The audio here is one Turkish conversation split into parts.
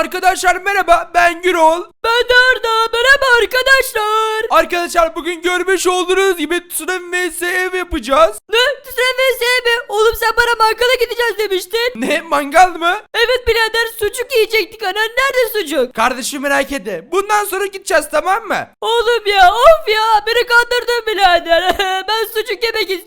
Arkadaşlar merhaba ben Gürol. Ben de Arda. Merhaba arkadaşlar. Arkadaşlar bugün görmüş olduğunuz gibi tsunami vs ev yapacağız. Ne? Tsunami mi? Oğlum sen bana mangala gideceğiz demiştin. Ne mangal mı? Evet birader sucuk yiyecektik ana. Nerede sucuk? Kardeşim merak etme. Bundan sonra gideceğiz tamam mı? Oğlum ya of ya beni kandırdın birader. ben sucuk yemek istiyorum.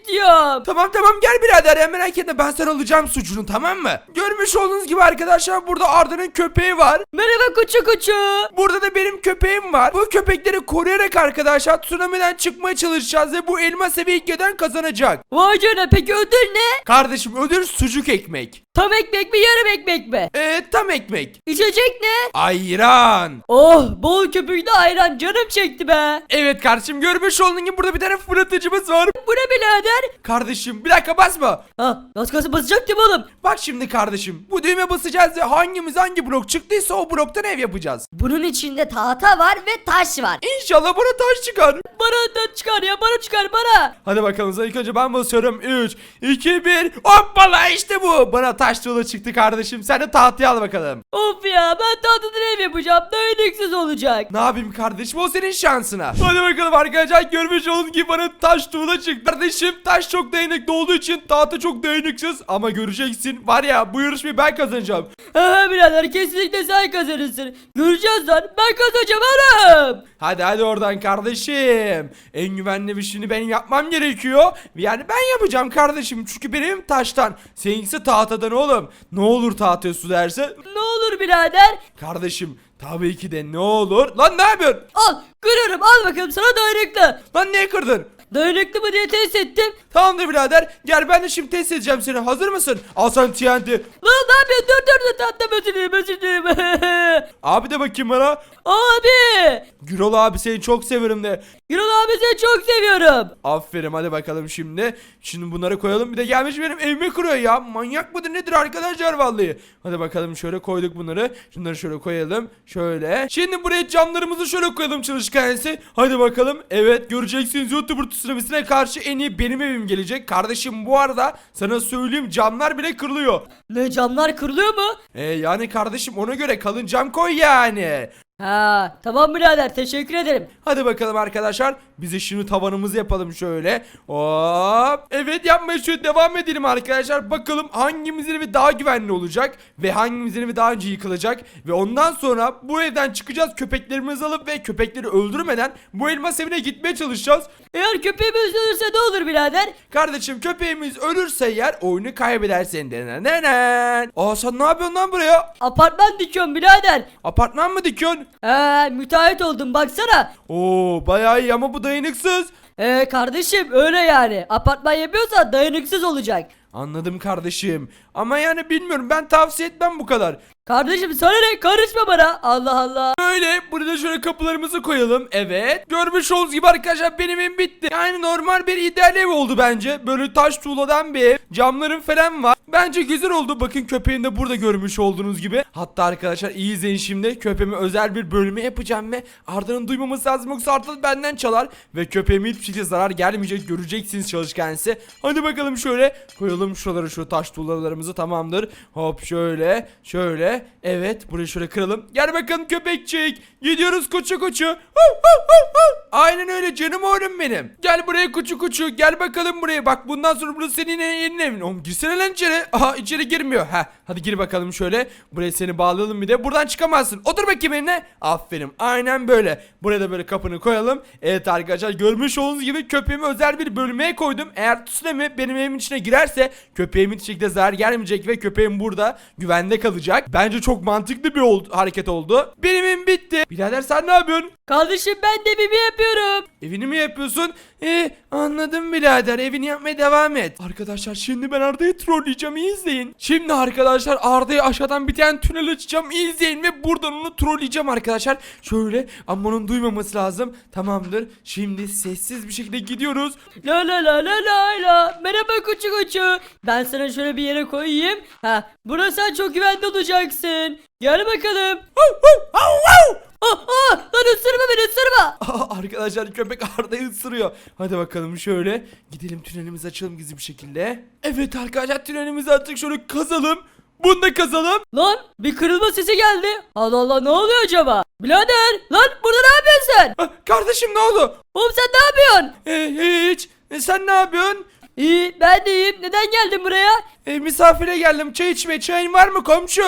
Tamam tamam gel birader ya merak etme ben sana alacağım sucuğunu tamam mı? Görmüş olduğunuz gibi arkadaşlar burada Arda'nın köpeği var. Merhaba kuçu kuçu. Burada da benim köpeğim var. Bu köpekleri koruyarak arkadaşlar tsunami'den çıkmaya çalışacağız ve bu elma seviye ilk kazanacak. Vay canına peki ödül ne? Kardeşim ödül sucuk ekmek. Tam ekmek mi yarım ekmek mi? Eee tam ekmek. İçecek ne? Ayran. Oh bol köpüklü ayran canım çekti be. Evet kardeşim görmüş olduğun gibi burada bir tane fırlatıcımız var. Bu ne birader? Kardeşim bir dakika basma. Ha nasıl kası basacaktım oğlum. Bak şimdi kardeşim bu düğme basacağız ve hangimiz hangi blok çıktıysa o bloktan ev yapacağız. Bunun içinde tahta var ve taş var. İnşallah bana taş çıkar. Bana da çıkar ya bana çıkar bana. Hadi bakalım ilk önce ben basıyorum. 3, 2, 1. Hoppala işte bu. Bana taş tuğla çıktı kardeşim. Sen de tahtayı al bakalım. Of ya ben tahtadan ev yapacağım. Dayanıksız olacak. Ne yapayım kardeşim o senin şansına. Hadi bakalım arkadaşlar görmüş olduğunuz gibi bana taş tuğla çıktı. Kardeşim taş çok dayanıklı olduğu için tahta çok dayanıksız. Ama göreceksin var ya bu yarışmayı ben kazanacağım. Ha birader kesinlikle sen kazanırsın. Göreceğiz lan ben kazanacağım hanım. Hadi hadi oradan kardeşim. En güvenli bir işini benim yapmam gerekiyor. Yani ben yapacağım kardeşim. Çünkü benim taştan. Seninkisi tahtadan oğlum. Ne olur tahtaya su derse. Ne olur birader. Kardeşim tabii ki de ne olur. Lan ne yapıyorsun? Al kırıyorum al bakalım sana dayanıklı. Lan niye kırdın? Dayanıklı mı diye test ettim. Tamamdır birader. Gel ben de şimdi test edeceğim seni. Hazır mısın? Al sana TNT. Lan ne yapıyorsun dur dur dur tamam özür dilerim özür dilerim. Abi de bakayım bana. Abi. Gürol abi seni çok severim de. Gürol abi seni çok seviyorum. Aferin hadi bakalım şimdi. Şimdi bunları koyalım. Bir de gelmiş benim evimi kırıyor ya. Manyak mıdır nedir arkadaşlar vallahi. Hadi bakalım şöyle koyduk bunları. Şunları şöyle koyalım. Şöyle. Şimdi buraya camlarımızı şöyle koyalım çalışkanesi. Hadi bakalım. Evet göreceksiniz YouTuber tsunamisine karşı en iyi benim evim gelecek. Kardeşim bu arada sana söyleyeyim camlar bile kırılıyor. Ne camlar kırılıyor mu? E yani kardeşim ona göre kalın cam koy yani. Ha tamam birader teşekkür ederim. Hadi bakalım arkadaşlar. Biz şimdi tavanımızı yapalım şöyle. Hop. Evet yapmaya şöyle devam edelim arkadaşlar. Bakalım hangimizin evi daha güvenli olacak. Ve hangimizin evi daha önce yıkılacak. Ve ondan sonra bu evden çıkacağız. Köpeklerimizi alıp ve köpekleri öldürmeden bu elmas evine gitmeye çalışacağız. Eğer köpeğimiz ölürse ne olur birader? Kardeşim köpeğimiz ölürse eğer oyunu kaybedersin. Denenen. Aa sen ne yapıyorsun lan buraya? Apartman dikiyorum birader. Apartman mı dikiyorsun? He müteahhit oldum baksana. Oo bayağı iyi ama bu dayanıksız. Ee kardeşim öyle yani. Apartman yapıyorsan dayanıksız olacak. Anladım kardeşim. Ama yani bilmiyorum ben tavsiye etmem bu kadar. Kardeşim sana ne karışma bana. Allah Allah. Böyle burada şöyle kapılarımızı koyalım. Evet. Görmüş olduğunuz gibi arkadaşlar benim evim bitti. Yani normal bir ideal ev oldu bence. Böyle taş tuğladan bir ev. Camlarım falan var. Bence güzel oldu. Bakın köpeğim de burada görmüş olduğunuz gibi. Hatta arkadaşlar iyi izleyin şimdi. Köpeğime özel bir bölümü yapacağım ve Arda'nın duymaması lazım yoksa Arda benden çalar. Ve köpeğime hiçbir şekilde zarar gelmeyecek. Göreceksiniz çalışkansı. Hadi bakalım şöyle koyalım şuraları şu taş tuğlalarımızı tamamdır. Hop şöyle şöyle. Evet burayı şöyle kıralım. Gel bakalım köpekçik. Gidiyoruz koçu koçu. Aynen öyle canım oğlum benim. Gel buraya koçu koçu. Gel bakalım buraya. Bak bundan sonra burası senin yeni evin. Oğlum girsene lan içeri. Aha içeri girmiyor. Heh, hadi gir bakalım şöyle. Buraya seni bağlayalım bir de. Buradan çıkamazsın. Otur bakayım eline. Aferin. Aynen böyle. Buraya da böyle kapını koyalım. Evet arkadaşlar görmüş olduğunuz gibi köpeğimi özel bir bölmeye koydum. Eğer tsunami benim evimin içine girerse köpeğimin hiç şekilde zarar gelmeyecek ve köpeğim burada güvende kalacak. Bence çok mantıklı bir oldu, hareket oldu. Benim evim bitti. Birader sen ne yapıyorsun? Kardeşim ben de bibi yapıyorum. Evini mi yapıyorsun? Ee, anladım birader. Evini yapmaya devam et. Arkadaşlar şimdi ben Arda'yı trolleyeceğim. iyi izleyin. Şimdi arkadaşlar Arda'ya aşağıdan bir tane tünel açacağım. iyi izleyin ve buradan onu trolleyeceğim arkadaşlar. Şöyle ama onun duymaması lazım. Tamamdır. Şimdi sessiz bir şekilde gidiyoruz. La la la la la la. Merhaba kuçu kuçu. Ben sana şöyle bir yere koyayım. Ha, burada sen çok güvende olacaksın. Gel bakalım. Ah, ah, lan ısırma beni ısırma. Aa, arkadaşlar köpek Arda'yı ısırıyor. Hadi bakalım şöyle. Gidelim tünelimizi açalım gizli bir şekilde. Evet arkadaşlar tünelimizi açtık. Şöyle kazalım. Bunu da kazalım. Lan bir kırılma sesi geldi. Allah Allah ne oluyor acaba? Birader lan burada ne yapıyorsun sen? Ah, Kardeşim ne oldu? Oğlum sen ne yapıyorsun? E, hiç. E, sen ne yapıyorsun? İyi ben de iyiyim. Neden geldin buraya? E, misafire geldim. Çay içmeye. Çayın var mı komşu?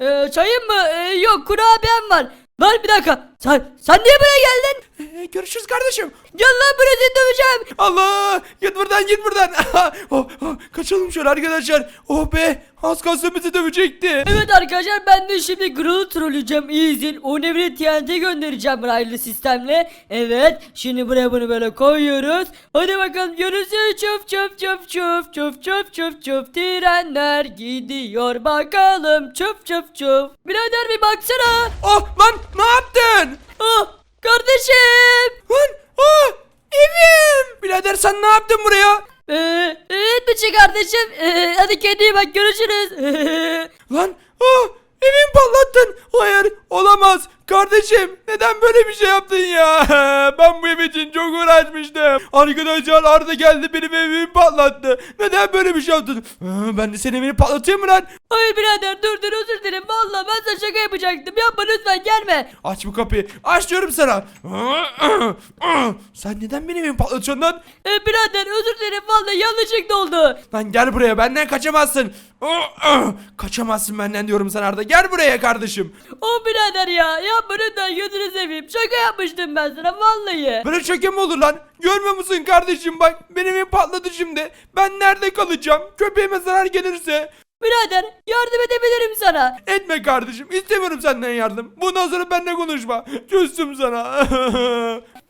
Ee, çayın mı? Ee, yok kurabiyem var. Lan bir dakika. Sen, sen niye buraya geldin? E, görüşürüz kardeşim. Gel lan buraya seni döveceğim. Allah! Git buradan git buradan. oh, oh, kaçalım şöyle arkadaşlar. Oh be! Az kalsın bizi dövecekti. Evet arkadaşlar ben de şimdi Grill'ı trolleyeceğim. İyi izin. Onun evine TNT göndereceğim raylı sistemle. Evet. Şimdi buraya bunu böyle koyuyoruz. Hadi bakalım görürsün. Çöp çöp çöp çöp çöp çöp çöp çöp. Trenler gidiyor bakalım. Çöp çöp çöp. Birader bir baksana. Oh lan ne yaptın? Ah kardeşim. Lan! Ah! Evim! Birader sen ne yaptın buraya? Ee, evet Bıçı kardeşim. Ee, hadi kendine bak görüşürüz. Lan! Ah! Evimi patlattın. Hayır olamaz. Kardeşim neden böyle bir şey yaptın ya? Ben bu ev için çok uğraşmıştım. Arkadaşlar Arda geldi benim evimi patlattı. Neden böyle bir şey yaptın? Ben de senin evini patlatayım mı lan? Hayır birader dur dur özür dilerim. Valla ben sana şaka yapacaktım. Yapma lütfen gelme. Aç bu kapıyı. Aç diyorum sana. Sen neden benim evimi patlatıyorsun lan? Ee, birader özür dilerim valla yanlışlıkla oldu. Lan gel buraya benden kaçamazsın. Kaçamazsın benden diyorum sana Arda. Gel buraya kardeşim. O birader ya yapma lütfen gözünü seveyim. Şaka yapmıştım ben sana vallahi. Böyle şaka mı olur lan? Görmüyor musun kardeşim bak benim evim patladı şimdi. Ben nerede kalacağım? Köpeğime zarar gelirse. Birader yardım edebilirim sana. Etme kardeşim istemiyorum senden yardım. Bundan sonra benimle konuşma. Küstüm sana.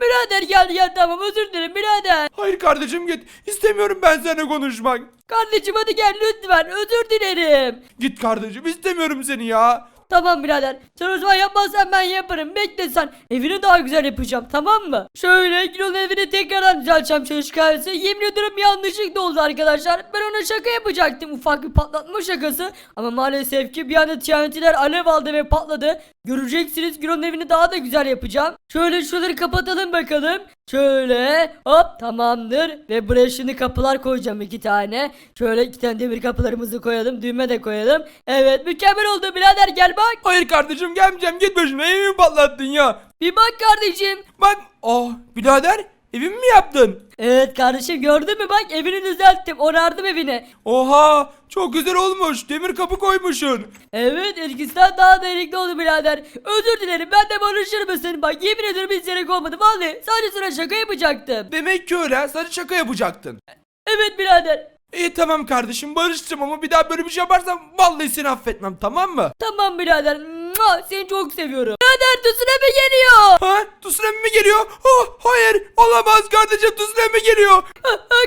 Birader gel gel tamam özür dilerim birader. Hayır kardeşim git. İstemiyorum ben seninle konuşmak. Kardeşim hadi gel lütfen özür dilerim. Git kardeşim istemiyorum seni ya. Tamam birader. Sen o zaman yapmazsan ben yaparım. Bekle sen. Evini daha güzel yapacağım tamam mı? Şöyle Gül'ün evini tekrardan düzelteceğim çalışkansı. Yemin ediyorum yanlışlıkla oldu arkadaşlar. Ben ona şaka yapacaktım. Ufak bir patlatma şakası. Ama maalesef ki bir anda TNT'ler alev aldı ve patladı. Göreceksiniz Gül'ün evini daha da güzel yapacağım. Şöyle şuraları kapatalım bakalım. Şöyle hop tamamdır. Ve buraya şimdi kapılar koyacağım iki tane. Şöyle iki tane demir kapılarımızı koyalım. Düğme de koyalım. Evet mükemmel oldu birader gel bak. Hayır kardeşim gelmeyeceğim git başına evimi patlattın ya. Bir bak kardeşim. Bak oh birader evimi mi yaptın? Evet kardeşim gördün mü bak evini düzelttim. Onardım evini. Oha çok güzel olmuş demir kapı koymuşsun. Evet eskisinden daha derinlikli oldu birader. Özür dilerim ben de barışır mısın? Bak yemin hiç gerek olmadı. Vallahi sadece sana şaka yapacaktım. Demek ki öyle sadece şaka yapacaktın. Evet birader. İyi tamam kardeşim barıştım ama bir daha böyle bir şey yaparsan vallahi seni affetmem tamam mı? Tamam birader. Mua, Seni çok seviyorum. Birader tsunami geliyor. Ha tsunami mi geliyor? Oh, hayır olamaz kardeşim tsunami mi geliyor?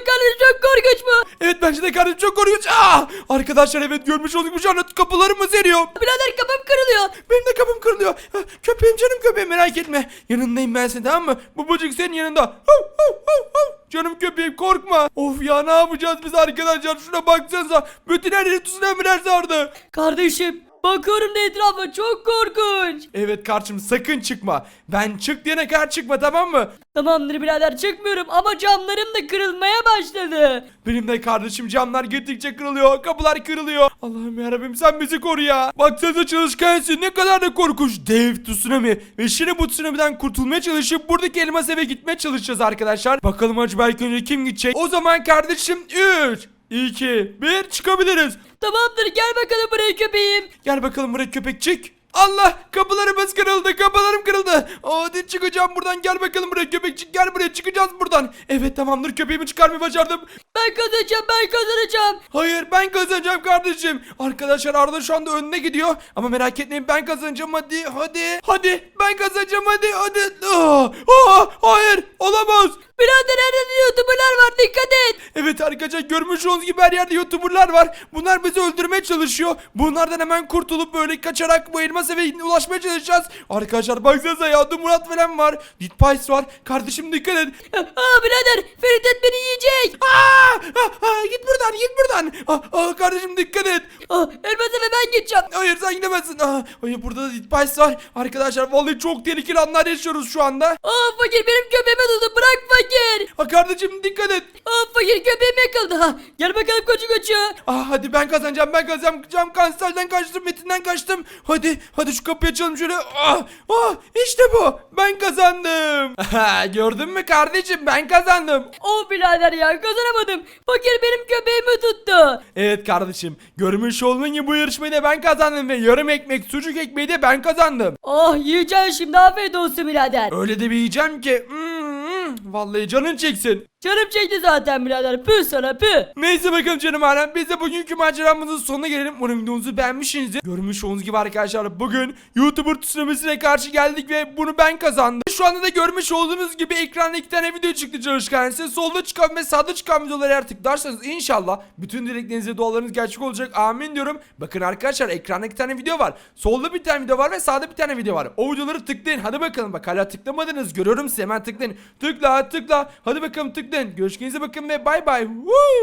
Kardeşim çok korkunç mu? Evet bence de kardeşim çok korkunç. Ah! Arkadaşlar evet görmüş olduk şu anda kapılarımız eriyor. Birader kapım kırılıyor. Benim de kapım kırılıyor. Köpeğim canım köpeğim merak etme. Yanındayım ben senin tamam mı? Babacık senin yanında. Hav, hav, hav, hav. Canım köpeğim korkma. Of ya ne yapacağız biz arkadaşlar? Şuna baksanıza. Bütün her yeri tsunamiler sardı. Kardeşim bakıyorum da etrafa çok korkunç. Evet karşım sakın çıkma. Ben çık diyene kadar çıkma tamam mı? Tamamdır birader çıkmıyorum ama camlarım da kırılmaya başladı. Benim de kardeşim camlar gittikçe kırılıyor. Kapılar kırılıyor. Allah'ım yarabbim sen bizi koru ya. Baksanıza çalışkansın ne kadar da korkunç. Dev tsunami. Ve şimdi bu tsunami'den kurtulmaya çalışıp buradaki elmas eve gitmeye çalışacağız arkadaşlar. Bakalım acaba ilk önce kim gidecek? O zaman kardeşim 3, 2, 1 çıkabiliriz. Tamamdır gel bakalım buraya köpeğim. Gel bakalım buraya köpekçik. Allah kapılarımız kırıldı kapılarım kırıldı. Hadi çıkacağım buradan gel bakalım buraya köpekçik gel buraya çıkacağız buradan. Evet tamamdır köpeğimi çıkarmayı başardım. Ben kazanacağım ben kazanacağım. Hayır ben kazanacağım kardeşim. Arkadaşlar Arda şu anda önüne gidiyor. Ama merak etmeyin ben kazanacağım hadi hadi. Hadi ben kazanacağım hadi hadi. Aa, aa, hayır olamaz. Birader her yerde youtuberlar var dikkat et. Evet arkadaşlar görmüş olduğunuz gibi her yerde youtuberlar var. Bunlar bizi öldürmeye çalışıyor. Bunlardan hemen kurtulup böyle kaçarak bu elmas eve ulaşmaya çalışacağız. Arkadaşlar baksanıza ya Murat falan var. Ditpice var. Kardeşim dikkat et. Aa birader Feridet beni yiyecek. Aa, Aa, aa, aa, git buradan git buradan. Aa, aa, kardeşim dikkat et. Elbette ve ben gideceğim. Hayır sen gidemezsin. Aa, hayır burada da Ditbaş var. Arkadaşlar vallahi çok tehlikeli anlar yaşıyoruz şu anda. Ah fakir benim köpeğimi tuttu bırak fakir. Ha kardeşim dikkat et. Ah fakir köpeğim yakaladı. Ha, gel bakalım koçu koçu. Ah hadi ben kazanacağım ben kazanacağım. Kanserden kaçtım metinden kaçtım. Hadi hadi şu kapıyı açalım şöyle. Ah, ah işte bu. Ben kazandım. Gördün mü kardeşim ben kazandım. Oh birader ya kazanamadım. Fakir benim köpeğimi tuttu. Evet kardeşim görmüş olduğun gibi bu yarışmayı da ben kazandım ve yarım ekmek sucuk ekmeği de ben kazandım. Ah yiyeceğim şimdi afiyet olsun birader. Öyle de bir yiyeceğim ki. hmm, vallahi canın çeksin. Canım çekti zaten birader. Püh sana püh. Neyse bakalım canım alem biz de bugünkü maceramızın sonuna gelelim. Umarım videomuzu beğenmişsinizdir. Görmüş olduğunuz gibi arkadaşlar bugün YouTuber tsunamisine karşı geldik ve bunu ben kazandım. Şu anda da görmüş olduğunuz gibi ekranda iki tane video çıktı çalışkan. Size solda çıkan ve sağda çıkan videoları eğer tıklarsanız inşallah bütün dilekleriniz ve dualarınız gerçek olacak. Amin diyorum. Bakın arkadaşlar ekranda iki tane video var. Solda bir tane video var ve sağda bir tane video var. O videoları tıklayın. Hadi bakalım bak hala tıklamadınız. Görüyorum sizi hemen tıklayın. Tıkla tıkla. Hadi bakalım tıklayın. Görüşürüz bakın ve bay bay. Woo!